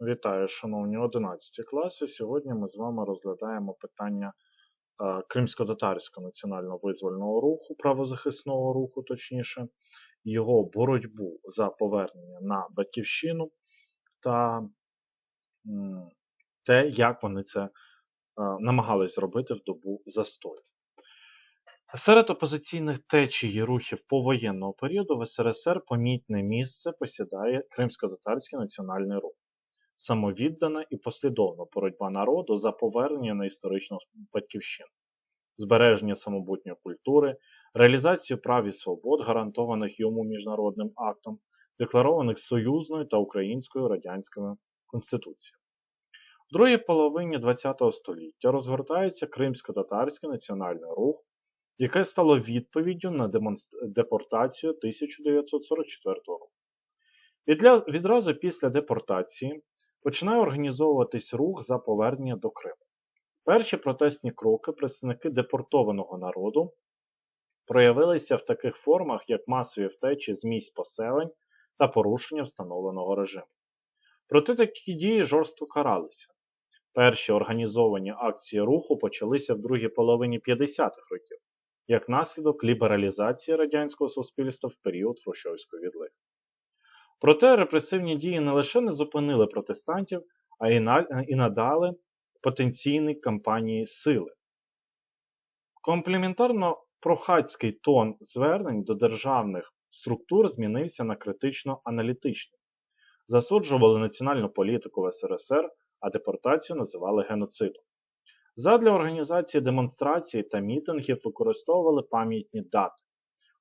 Вітаю, шановні 11 класи. Сьогодні ми з вами розглядаємо питання е, Кримсько-татарського національного визвольного руху, правозахисного руху, точніше, його боротьбу за повернення на батьківщину та те, як вони це е, намагались зробити в добу застою. Серед опозиційних течій рухів повоєнного періоду в СРСР помітне місце посідає Кримсько-татарський національний рух самовіддана і послідовна боротьба народу за повернення на історичну батьківщину, збереження самобутньої культури, реалізацію прав і свобод, гарантованих йому міжнародним актом, декларованих союзною та українською радянською конституцією. В другій половині ХХ століття розгортається Кримсько-татарський національний рух, яке стало відповіддю на депортацію 1944 року. Відля... Відразу після депортації починає організовуватись рух за повернення до Криму. Перші протестні кроки представники депортованого народу проявилися в таких формах, як масові втечі з місць поселень та порушення встановленого режиму. Проте такі дії жорстко каралися. Перші організовані акції руху почалися в другій половині 50-х років, як наслідок лібералізації радянського суспільства в період Хрущовської відлиги. Проте репресивні дії не лише не зупинили протестантів, а і надали потенційні кампанії сили. Компліментарно прохацький тон звернень до державних структур змінився на критично-аналітичний. Засуджували національну політику в СРСР, а депортацію називали геноцидом. Задля організації демонстрацій та мітингів використовували пам'ятні дати.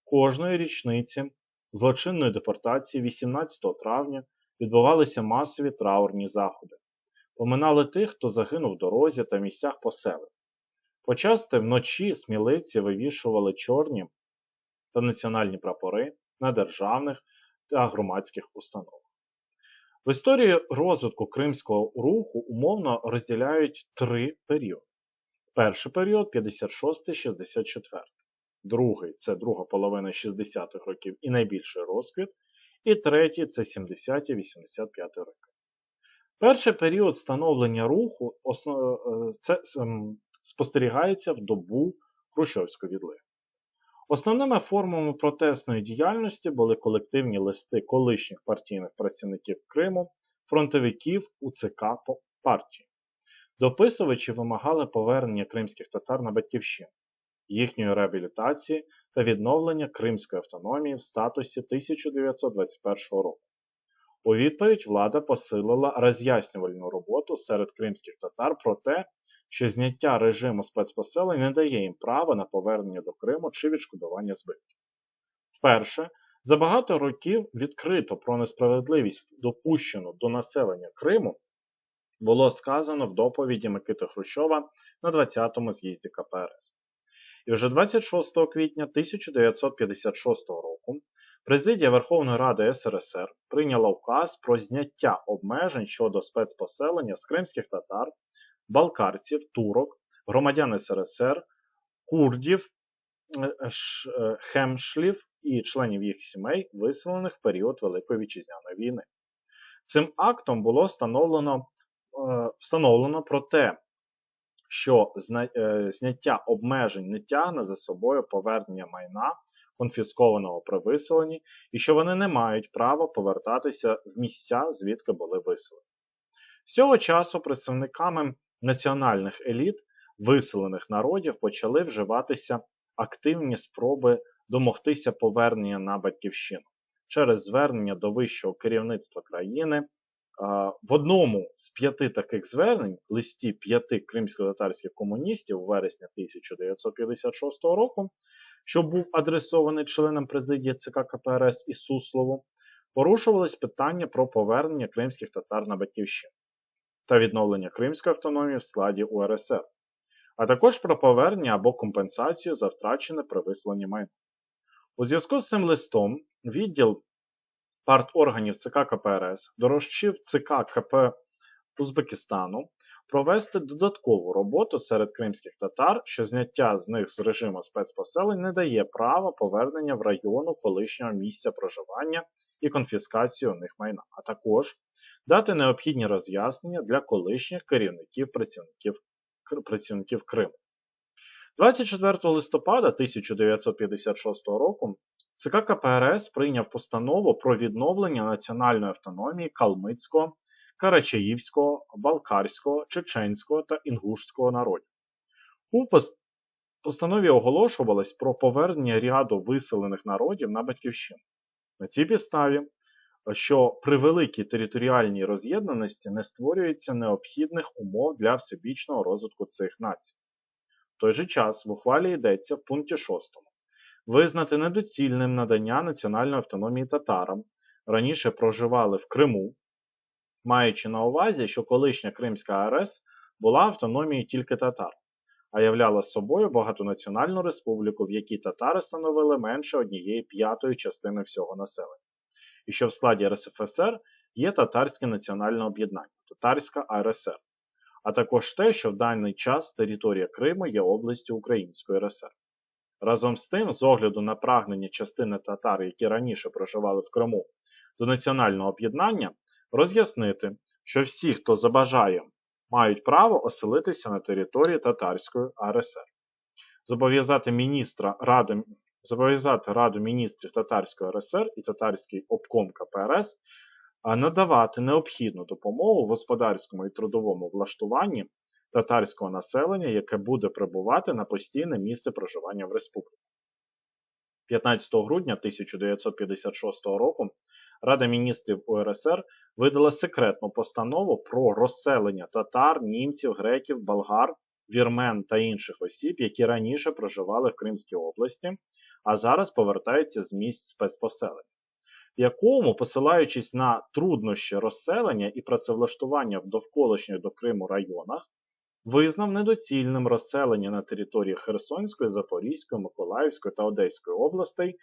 Кожної річниці злочинної депортації 18 травня відбувалися масові траурні заходи. Поминали тих, хто загинув в дорозі та місцях поселень. Почасти вночі сміливці вивішували чорні та національні прапори на державних та громадських установах. В історії розвитку Кримського руху умовно розділяють три періоди. Перший період 56-64 другий це друга половина 60-х років і найбільший розквіт, і третій це 70-ті 85 роки. Перший період становлення руху е, це спостерігається в добу Хрущовської відлиги. Основними формами протестної діяльності були колективні листи колишніх партійних працівників Криму, фронтовиків УЦК партії. Дописувачі вимагали повернення кримських татар на батьківщину їхньої реабілітації та відновлення Кримської автономії в статусі 1921 року. У відповідь влада посилила роз'яснювальну роботу серед кримських татар про те, що зняття режиму спецпоселень не дає їм права на повернення до Криму чи відшкодування збитків. Вперше, за багато років відкрито про несправедливість, допущену до населення Криму, було сказано в доповіді Микити Хрущова на 20-му з'їзді КПРС. І вже 26 квітня 1956 року Президія Верховної Ради СРСР прийняла указ про зняття обмежень щодо спецпоселення з кримських татар, балкарців, турок, громадян СРСР, курдів, е, е, хемшлів і членів їх сімей, виселених в період Великої Вітчизняної війни. Цим актом було встановлено е, встановлено про те, що е, зняття обмежень не тягне за собою повернення майна, конфіскованого при виселенні, і що вони не мають права повертатися в місця, звідки були виселені. З цього часу представниками національних еліт виселених народів почали вживатися активні спроби домогтися повернення на батьківщину через звернення до вищого керівництва країни в одному з п'яти таких звернень, листі п'яти кримсько-татарських комуністів у вересні 1956 року, що був адресований членам президії ЦК КПРС і Суслову, порушувались питання про повернення кримських татар на Батьківщину та відновлення Кримської автономії в складі УРСР, а також про повернення або компенсацію за втрачене при виселенні майна. У зв'язку з цим листом відділ парторганів ЦК КПРС дорожчив ЦК КП Узбекистану провести додаткову роботу серед кримських татар, що зняття з них з режиму спецпоселень не дає права повернення в району колишнього місця проживання і конфіскацію у них майна, а також дати необхідні роз'яснення для колишніх керівників працівників, працівників Криму. 24 листопада 1956 року ЦК КПРС прийняв постанову про відновлення національної автономії Калмицького, Карачаївського, Балкарського, Чеченського та Інгушського народів. У постанові оголошувалось про повернення ряду виселених народів на батьківщину. На цій підставі, що при великій територіальній роз'єднаності не створюється необхідних умов для всебічного розвитку цих націй. В той же час в ухвалі йдеться в пункті 6 визнати недоцільним надання національної автономії татарам, раніше проживали в Криму, маючи на увазі, що колишня Кримська АРС була автономією тільки татар, а являла собою багатонаціональну республіку, в якій татари становили менше однієї п'ятої частини всього населення, і що в складі РСФСР є татарське національне об'єднання, татарська АРСР, а також те, що в даний час територія Криму є областю Української РСР. Разом з тим, з огляду на прагнення частини татар, які раніше проживали в Криму, до національного об'єднання, роз'яснити, що всі, хто забажає, мають право оселитися на території Татарської АРСР. Зобов'язати міністра Ради, зобов'язати Раду міністрів Татарської РСР і Татарський обком КПРС надавати необхідну допомогу в господарському і трудовому влаштуванні татарського населення, яке буде прибувати на постійне місце проживання в республіці. 15 грудня 1956 року Рада міністрів УРСР видала секретну постанову про розселення татар, німців, греків, болгар, вірмен та інших осіб, які раніше проживали в Кримській області, а зараз повертаються з місць спецпоселення в якому, посилаючись на труднощі розселення і працевлаштування в довколишніх до Криму районах, визнав недоцільним розселення на території Херсонської, Запорізької, Миколаївської та Одеської областей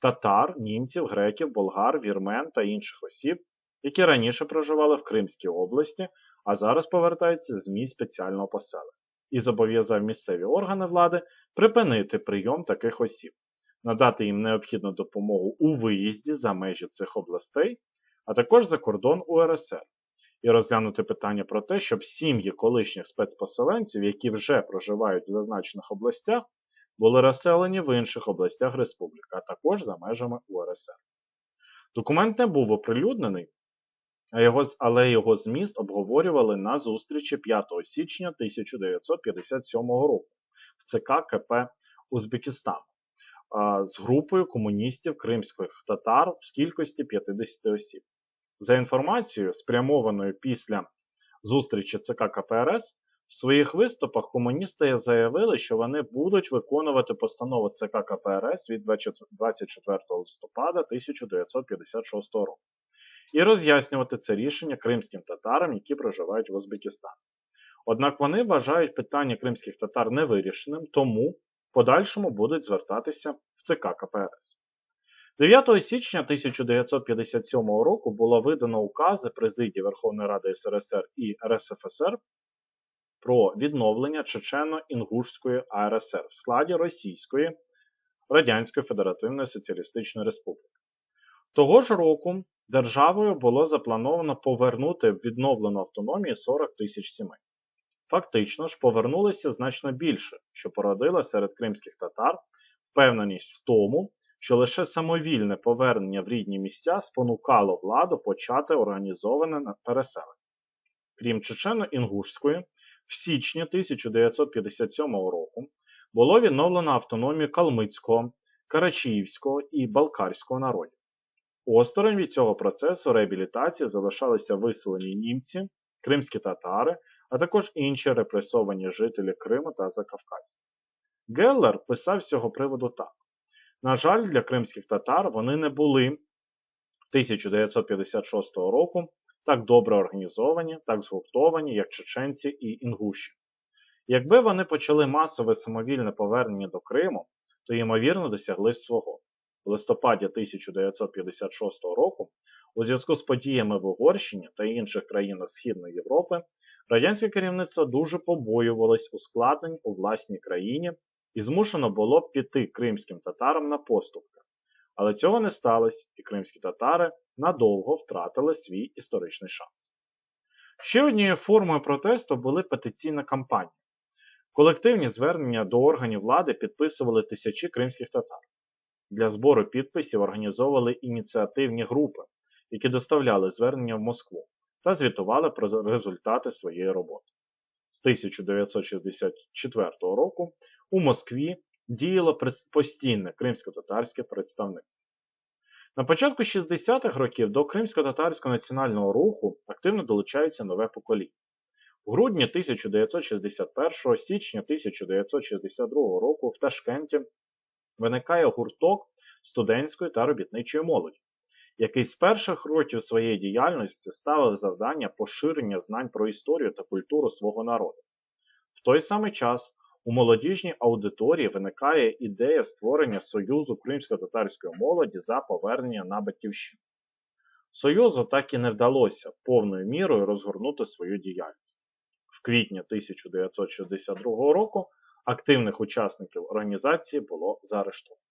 татар, німців, греків, болгар, вірмен та інших осіб, які раніше проживали в Кримській області, а зараз повертаються з місць спеціального поселення, і зобов'язав місцеві органи влади припинити прийом таких осіб надати їм необхідну допомогу у виїзді за межі цих областей, а також за кордон УРСР, і розглянути питання про те, щоб сім'ї колишніх спецпоселенців, які вже проживають в зазначених областях, були розселені в інших областях республіки, а також за межами УРСР. Документ не був оприлюднений, але його зміст обговорювали на зустрічі 5 січня 1957 року в ЦК КП Узбекистану з групою комуністів кримських татар в кількості 50 осіб. За інформацією, спрямованою після зустрічі ЦК КПРС, в своїх виступах комуністи заявили, що вони будуть виконувати постанову ЦК КПРС від 24 листопада 1956 року і роз'яснювати це рішення кримським татарам, які проживають в Узбекистані. Однак вони вважають питання кримських татар невирішеним, тому в подальшому будуть звертатися в ЦК КПРС. 9 січня 1957 року було видано укази Президії Верховної Ради СРСР і РСФСР про відновлення Чечено-Інгушської АРСР в складі Російської Радянської Федеративної Соціалістичної Республіки. Того ж року державою було заплановано повернути в відновлену автономію 40 тисяч сімей. Фактично ж повернулися значно більше, що породила серед кримських татар впевненість в тому, що лише самовільне повернення в рідні місця спонукало владу почати організоване переселення. Крім Чечено-Інгушської, в січні 1957 року було відновлено автономію Калмицького, Карачіївського і Балкарського народів. Осторонь від цього процесу реабілітації залишалися виселені німці, кримські татари, а також інші репресовані жителі Криму та Закавказя. Геллер писав з цього приводу так: на жаль, для кримських татар вони не були 1956 року так добре організовані, так згуртовані, як чеченці і інгуші. Якби вони почали масове самовільне повернення до Криму, то ймовірно досягли свого. в листопаді 1956 року у зв'язку з подіями в Угорщині та інших країнах Східної Європи радянське керівництво дуже побоювалось ускладнень у власній країні і змушено було піти кримським татарам на поступки. Але цього не сталося, і кримські татари надовго втратили свій історичний шанс. Ще однією формою протесту були петиційна кампанія. Колективні звернення до органів влади підписували тисячі кримських татар. Для збору підписів організовували ініціативні групи, які доставляли звернення в Москву та звітували про результати своєї роботи. З 1964 року у Москві діяло постійне кримсько-татарське представництво. На початку 60-х років до кримсько-татарського національного руху активно долучається нове покоління. В грудні 1961 січня 1962 року в Ташкенті виникає гурток студентської та робітничої молоді, який з перших років своєї діяльності ставив завдання поширення знань про історію та культуру свого народу. В той самий час у молодіжній аудиторії виникає ідея створення Союзу кримсько-татарської молоді за повернення на Батьківщину. Союзу так і не вдалося повною мірою розгорнути свою діяльність. В квітні 1962 року активних учасників організації було заарештовано.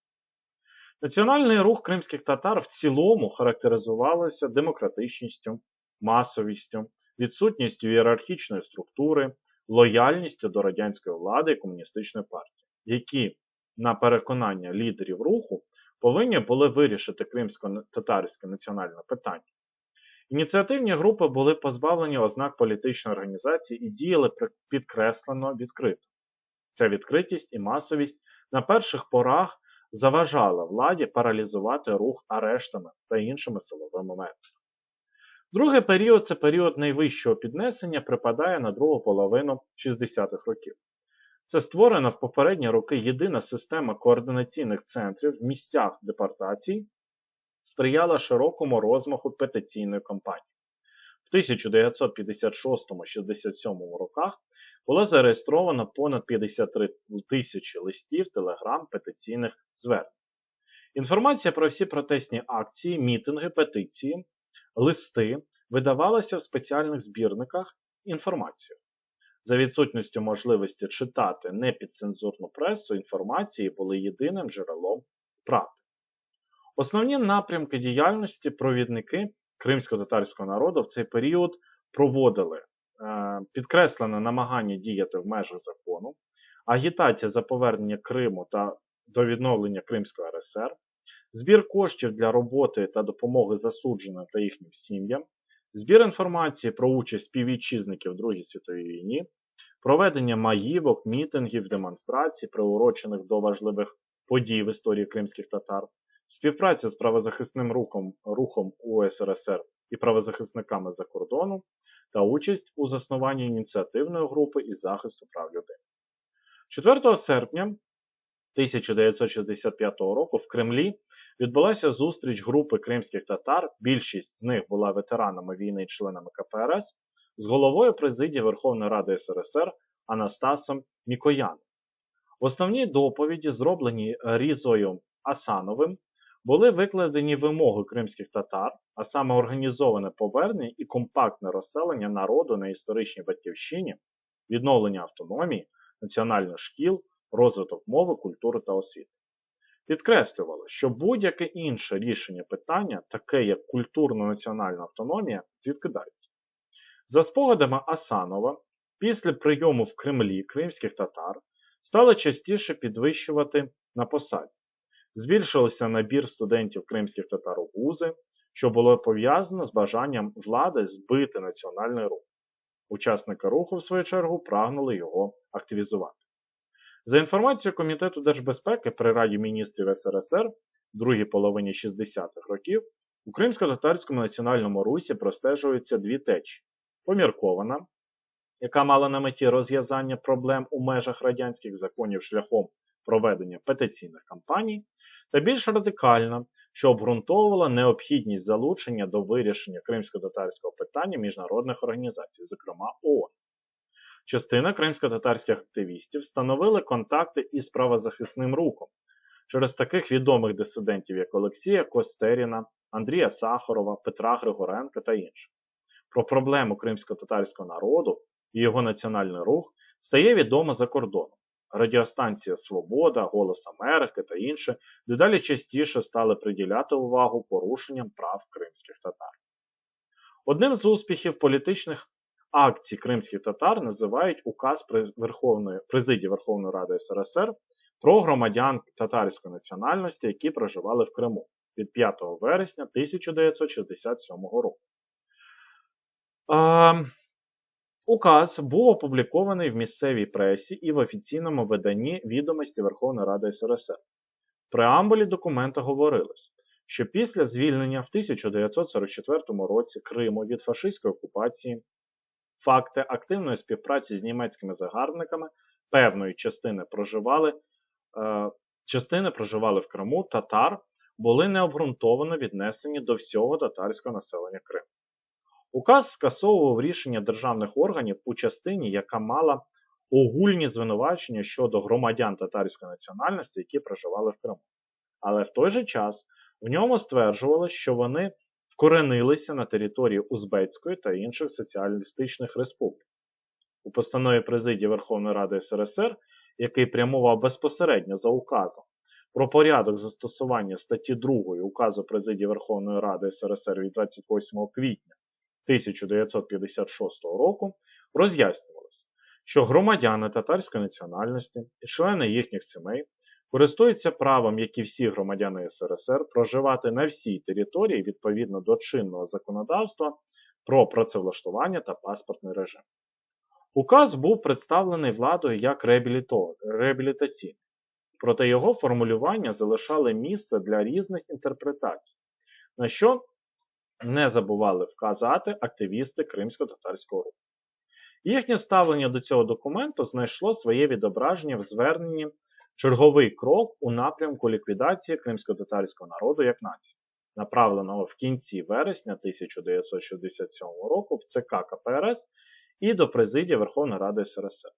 Національний рух кримських татар в цілому характеризувався демократичністю, масовістю, відсутністю ієрархічної структури, лояльністю до радянської влади і комуністичної партії, які, на переконання лідерів руху, повинні були вирішити кримсько-татарське національне питання. Ініціативні групи були позбавлені ознак політичної організації і діяли підкреслено відкрито. Ця відкритість і масовість на перших порах заважала владі паралізувати рух арештами та іншими силовими методами. Другий період це період найвищого піднесення, припадає на другу половину 60-х років. Це створена в попередні роки єдина система координаційних центрів в місцях депортацій, сприяла широкому розмаху петиційної кампанії. В 1956-67 роках було зареєстровано понад 53 тисячі листів телеграм петиційних звернень. Інформація про всі протестні акції, мітинги, петиції Листи видавалися в спеціальних збірниках інформацію. За відсутністю можливості читати непідцензурну пресу, інформації були єдиним джерелом правди. Основні напрямки діяльності провідники кримсько-татарського народу в цей період проводили е, підкреслене намагання діяти в межах закону, агітація за повернення Криму та до відновлення Кримської РСР, збір коштів для роботи та допомоги засудженим та їхнім сім'ям, збір інформації про участь співвітчизників в Другій світовій війні, проведення маївок, мітингів, демонстрацій, приурочених до важливих подій в історії кримських татар, співпраця з правозахисним рухом, рухом УСРСР і правозахисниками за кордону та участь у заснуванні ініціативної групи із захисту прав людини. 4 серпня 1965 року в Кремлі відбулася зустріч групи кримських татар, більшість з них була ветеранами війни і членами КПРС, з головою президії Верховної Ради СРСР Анастасом Мікояном. В основній доповіді, зроблені Різою Асановим, були викладені вимоги кримських татар, а саме організоване повернення і компактне розселення народу на історичній батьківщині, відновлення автономії, національних шкіл розвиток мови, культури та освіти. Підкреслювало, що будь-яке інше рішення питання, таке як культурно-національна автономія, відкидається. За спогадами Асанова, після прийому в Кремлі кримських татар стали частіше підвищувати на посаді. Збільшився набір студентів кримських татар вузи, що було пов'язано з бажанням влади збити національний рух. Учасники руху, в свою чергу, прагнули його активізувати. За інформацією Комітету держбезпеки при Раді міністрів СРСР в другій половині 60-х років у Кримсько-татарському національному русі простежуються дві течії: поміркована, яка мала на меті розв'язання проблем у межах радянських законів шляхом проведення петиційних кампаній, та більш радикальна, що обґрунтовувала необхідність залучення до вирішення кримсько-татарського питання міжнародних організацій, зокрема ООН. Частина кримсько-татарських активістів встановили контакти із правозахисним рухом, через таких відомих дисидентів, як Олексія Костеріна, Андрія Сахарова, Петра Григоренка та інших. Про проблему кримсько-татарського народу і його національний рух стає відомо за кордоном. Радіостанція Свобода, Голос Америки та інше дедалі частіше стали приділяти увагу порушенням прав кримських татар. Одним з успіхів політичних акцій кримських татар називають указ Верховної, президії Верховної Ради СРСР про громадян татарської національності, які проживали в Криму від 5 вересня 1967 року. Указ був опублікований в місцевій пресі і в офіційному виданні відомості Верховної Ради СРСР. В преамбулі документа говорилось, що після звільнення в 1944 році Криму від фашистської окупації факти активної співпраці з німецькими загарбниками певної частини проживали е, частини проживали в Криму татар, були необґрунтовано віднесені до всього татарського населення Криму. Указ скасовував рішення державних органів у частині, яка мала огульні звинувачення щодо громадян татарської національності, які проживали в Криму. Але в той же час в ньому стверджувалось, що вони вкоренилися на території Узбецької та інших соціалістичних республік. У постанові президії Верховної Ради СРСР, який прямував безпосередньо за указом про порядок застосування статті 2 указу президії Верховної Ради СРСР від 28 квітня 1956 року, роз'яснювалося, що громадяни татарської національності і члени їхніх сімей користуються правом, як і всі громадяни СРСР, проживати на всій території відповідно до чинного законодавства про працевлаштування та паспортний режим. Указ був представлений владою як реабілітаційний, проте його формулювання залишали місце для різних інтерпретацій, на що не забували вказати активісти кримсько-татарського руху. Їхнє ставлення до цього документу знайшло своє відображення в зверненні черговий крок у напрямку ліквідації кримсько-татарського народу як нації, направленого в кінці вересня 1967 року в ЦК КПРС і до президії Верховної Ради СРСР.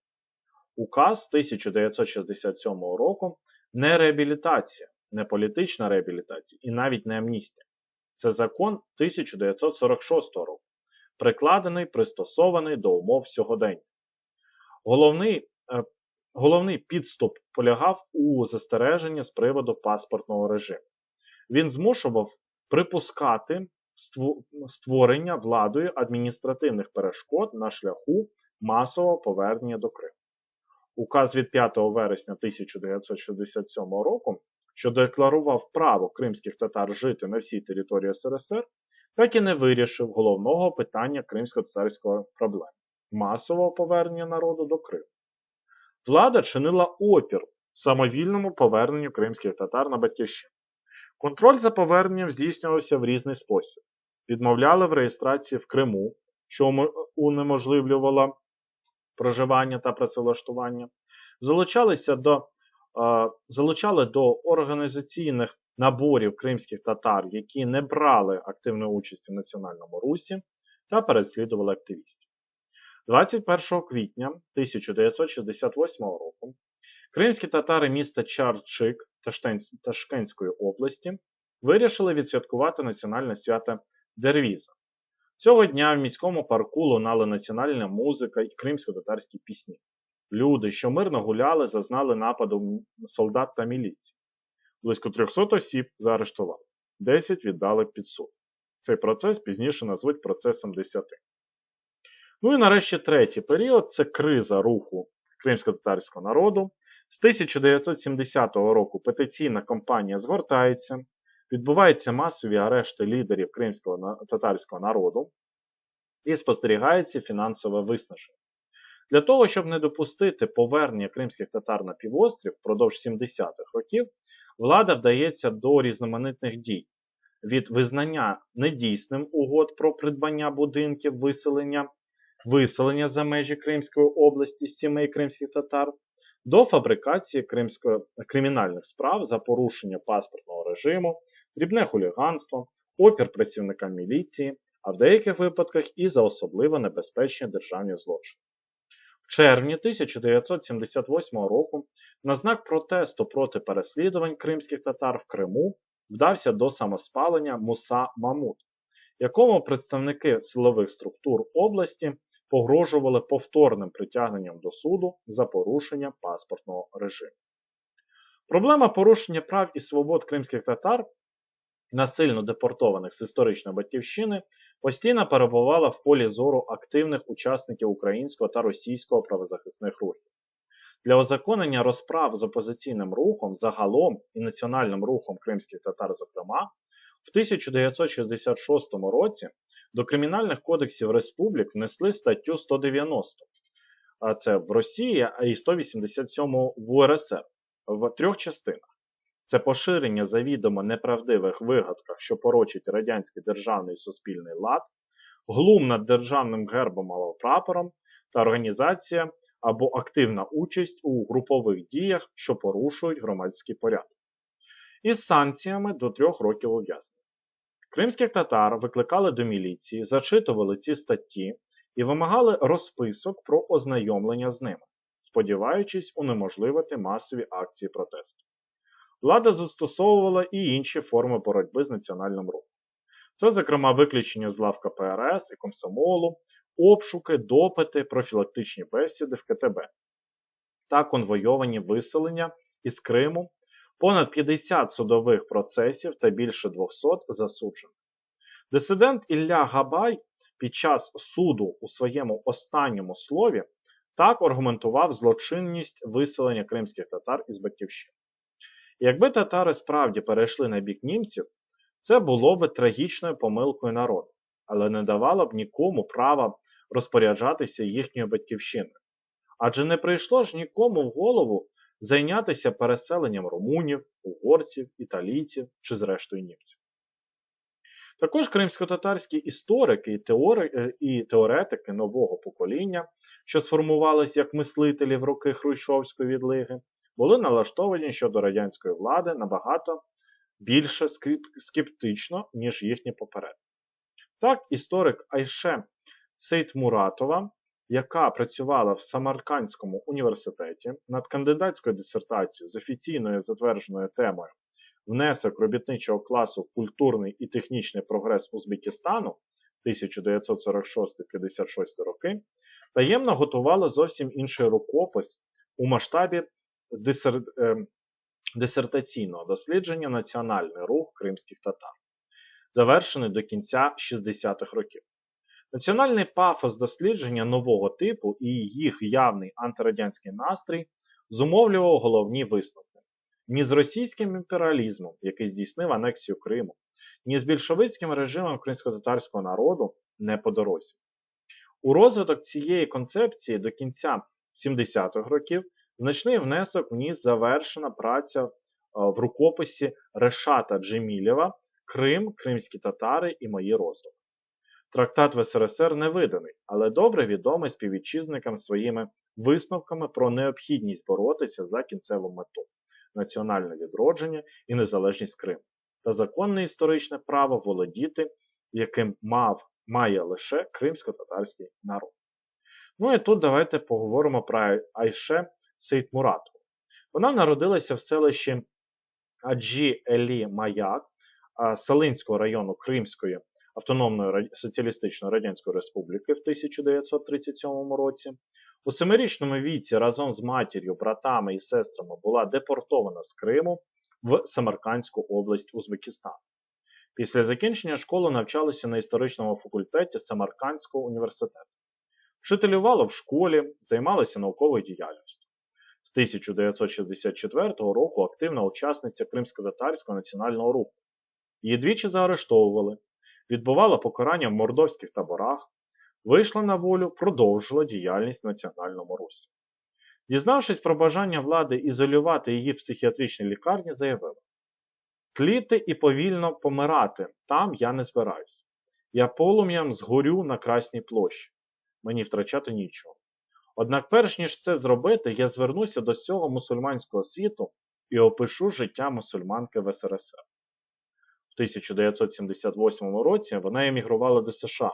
Указ 1967 року не реабілітація, не політична реабілітація і навіть не амністія. Це закон 1946 року, прикладений, пристосований до умов сьогодення. Головний е, Головний підступ полягав у застереженні з приводу паспортного режиму. Він змушував припускати створення владою адміністративних перешкод на шляху масового повернення до Криму. Указ від 5 вересня 1967 року, що декларував право кримських татар жити на всій території СРСР, так і не вирішив головного питання кримсько-татарської проблеми масового повернення народу до Криму. Влада чинила опір самовільному поверненню кримських татар на батьківщину. Контроль за поверненням здійснювався в різний спосіб. Відмовляли в реєстрації в Криму, що унеможливлювало проживання та працевлаштування, залучалися до, залучали до організаційних наборів кримських татар, які не брали активної участі в національному русі, та переслідували активістів. 21 квітня 1968 року кримські татари міста Чарчик Ташкентської області вирішили відсвяткувати національне свято Дервіза. Цього дня в міському парку лунала національна музика і кримсько-татарські пісні. Люди, що мирно гуляли, зазнали нападу солдат та міліції. Близько 300 осіб заарештували, 10 віддали під суд. Цей процес пізніше назвуть процесом 10. Ну і нарешті третій період це криза руху кримсько-татарського народу. З 1970 року петиційна кампанія згортається, відбуваються масові арешти лідерів кримського татарського народу і спостерігається фінансове виснаження. Для того, щоб не допустити повернення кримських татар на півострів впродовж 70-х років, влада вдається до різноманітних дій. Від визнання недійсним угод про придбання будинків, виселення виселення за межі Кримської області сімей кримських татар до фабрикації кримінальних справ за порушення паспортного режиму, дрібне хуліганство, опір працівникам міліції, а в деяких випадках і за особливо небезпечні державні злочини. Червні 1978 року на знак протесту проти переслідувань кримських татар в Криму вдався до самоспалення Муса Мамут, якому представники силових структур області погрожували повторним притягненням до суду за порушення паспортного режиму. Проблема порушення прав і свобод кримських татар, насильно депортованих з історичної батьківщини, постійно перебувала в полі зору активних учасників українського та російського правозахисних рухів. Для озаконення розправ з опозиційним рухом загалом і національним рухом кримських татар, зокрема, в 1966 році до кримінальних кодексів республік внесли статтю 190, а це в Росії, і 187 в УРСР в трьох частинах. Це поширення завідомо неправдивих вигадках, що порочить радянський державний суспільний лад, глум над державним гербом або прапором та організація або активна участь у групових діях, що порушують громадський порядок. Із санкціями до трьох років ув'язнення. Кримських татар викликали до міліції, зачитували ці статті і вимагали розписок про ознайомлення з ними, сподіваючись унеможливити масові акції протесту. Влада застосовувала і інші форми боротьби з національним рухом. Це, зокрема, виключення з лав КПРС і комсомолу, обшуки, допити, профілактичні бесіди в КТБ та конвойовані виселення із Криму, понад 50 судових процесів та більше 200 засуджених. Дисидент Ілля Габай під час суду у своєму останньому слові так аргументував злочинність виселення кримських татар із Батьківщини. Якби татари справді перейшли на бік німців, це було б трагічною помилкою народу, але не давало б нікому права розпоряджатися їхньою батьківщиною. Адже не прийшло ж нікому в голову зайнятися переселенням румунів, угорців, італійців чи зрештою німців. Також кримсько-татарські історики і, теори... Е, і теоретики нового покоління, що сформувалися як мислителі в роки Хрущовської відлиги, були налаштовані щодо радянської влади набагато більше скептично, ніж їхні попередники. Так, історик Айше Сейтмуратова, яка працювала в Самаркандському університеті над кандидатською дисертацією з офіційною затвердженою темою Внесок робітничого класу культурний і технічний прогрес Узбекистану 1946-56 роки, таємно готувала зовсім інший рукопис у масштабі дисер... Ем, дисертаційного дослідження Національний рух кримських татар, завершений до кінця 60-х років. Національний пафос дослідження нового типу і їх явний антирадянський настрій зумовлював головні висновки. Ні з російським імперіалізмом, який здійснив анексію Криму, ні з більшовицьким режимом кримсько-татарського народу не по дорозі. У розвиток цієї концепції до кінця 70-х років Значний внесок вніс завершена праця е, в рукописі Решата Джемілєва Крим, Кримські татари і мої роздуми. Трактат в СРСР не виданий, але добре відомий співвітчизникам своїми висновками про необхідність боротися за кінцеву мету національне відродження і незалежність Криму та законне історичне право володіти, яким мав, має лише кримсько-татарський народ. Ну і тут давайте поговоримо про Айше Сейтмуратову. Вона народилася в селищі Аджі Елі Маяк Салинського району Кримської Автономної Соціалістичної Радянської Республіки в 1937 році. У семирічному віці разом з матір'ю, братами і сестрами була депортована з Криму в Самаркандську область Узбекистану. Після закінчення школи навчалася на історичному факультеті Самаркандського університету. Вчителювала в школі, займалася науковою діяльністю. З 1964 року активна учасниця Кримсько-татарського національного руху. Її двічі заарештовували, відбувала покарання в мордовських таборах, вийшла на волю, продовжила діяльність в національному русі. Дізнавшись про бажання влади ізолювати її в психіатричній лікарні, заявила: Тліти і повільно помирати там я не збираюсь. Я полум'ям згорю на Красній площі. Мені втрачати нічого. Однак, перш ніж це зробити, я звернуся до всього мусульманського світу і опишу життя мусульманки в СРСР. В 1978 році вона емігрувала до США.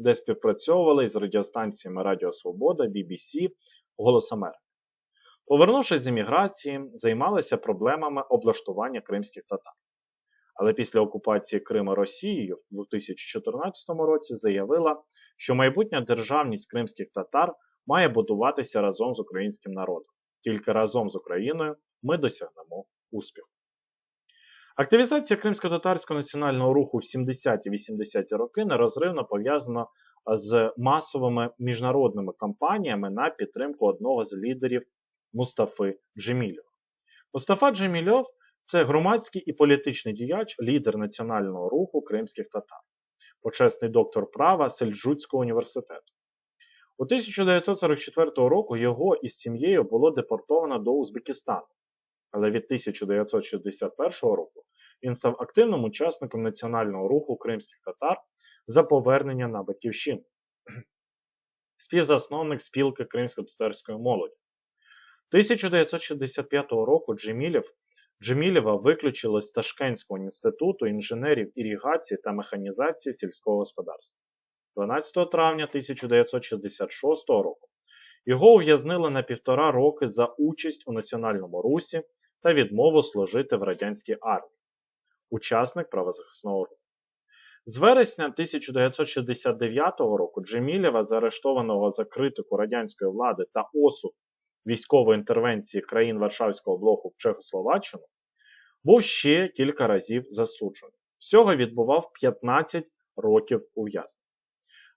де співпрацьовували із радіостанціями Радіо Свобода, BBC, Голос Америки. Повернувшись з еміграції, займалися проблемами облаштування кримських татар. Але після окупації Крима Росією в 2014 році заявила, що майбутня державність кримських татар має будуватися разом з українським народом. Тільки разом з Україною ми досягнемо успіху. Активізація кримсько-татарського національного руху в 70-80-ті роки нерозривно пов'язана з масовими міжнародними кампаніями на підтримку одного з лідерів Мустафи Джемілєва. Мустафа Джемільов це громадський і політичний діяч, лідер національного руху кримських татар, почесний доктор права Сельджуцького університету. У 1944 року його із сім'єю було депортовано до Узбекистану, але від 1961 року він став активним учасником національного руху кримських татар за повернення на батьківщину, співзасновник спілки кримсько-татарської молоді. 1965 року Джемілєв Джемілєва виключили з Ташкентського інституту інженерів іригації та механізації сільського господарства. 12 травня 1966 року його ув'язнили на півтора роки за участь у національному русі та відмову служити в радянській армії. Учасник правозахисного руху. З вересня 1969 року Джемілєва, заарештованого за критику радянської влади та осуд військової інтервенції країн Варшавського блоку в Чехословаччину, був ще кілька разів засуджений. Всього відбував 15 років ув'язнення.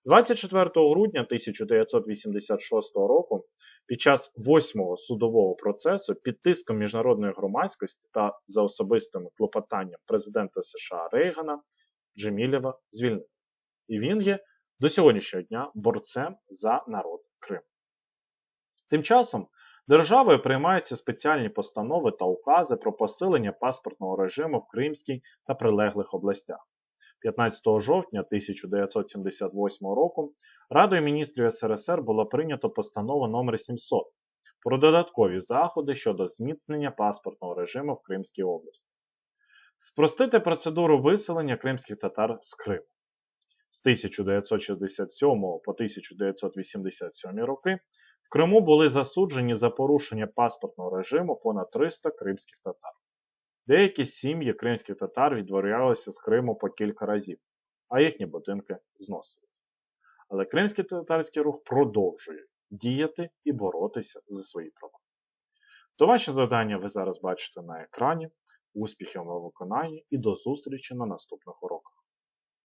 24 грудня 1986 року під час восьмого судового процесу під тиском міжнародної громадськості та за особистим клопотанням президента США Рейгана Джемілєва звільнили. І він є до сьогоднішнього дня борцем за народ Криму. Тим часом державою приймаються спеціальні постанови та укази про посилення паспортного режиму в Кримській та прилеглих областях. 15 жовтня 1978 року Радою міністрів СРСР було прийнято постанову номер 700 про додаткові заходи щодо зміцнення паспортного режиму в Кримській області. Спростити процедуру виселення кримських татар з Криму. З 1967 по 1987 роки в Криму були засуджені за порушення паспортного режиму понад 300 кримських татар. Деякі сім'ї кримських татар відворялися з Криму по кілька разів, а їхні будинки зносили. Але кримський татарський рух продовжує діяти і боротися за свої права. Ваше завдання ви зараз бачите на екрані. Успіхів на виконанні і до зустрічі на наступних уроках.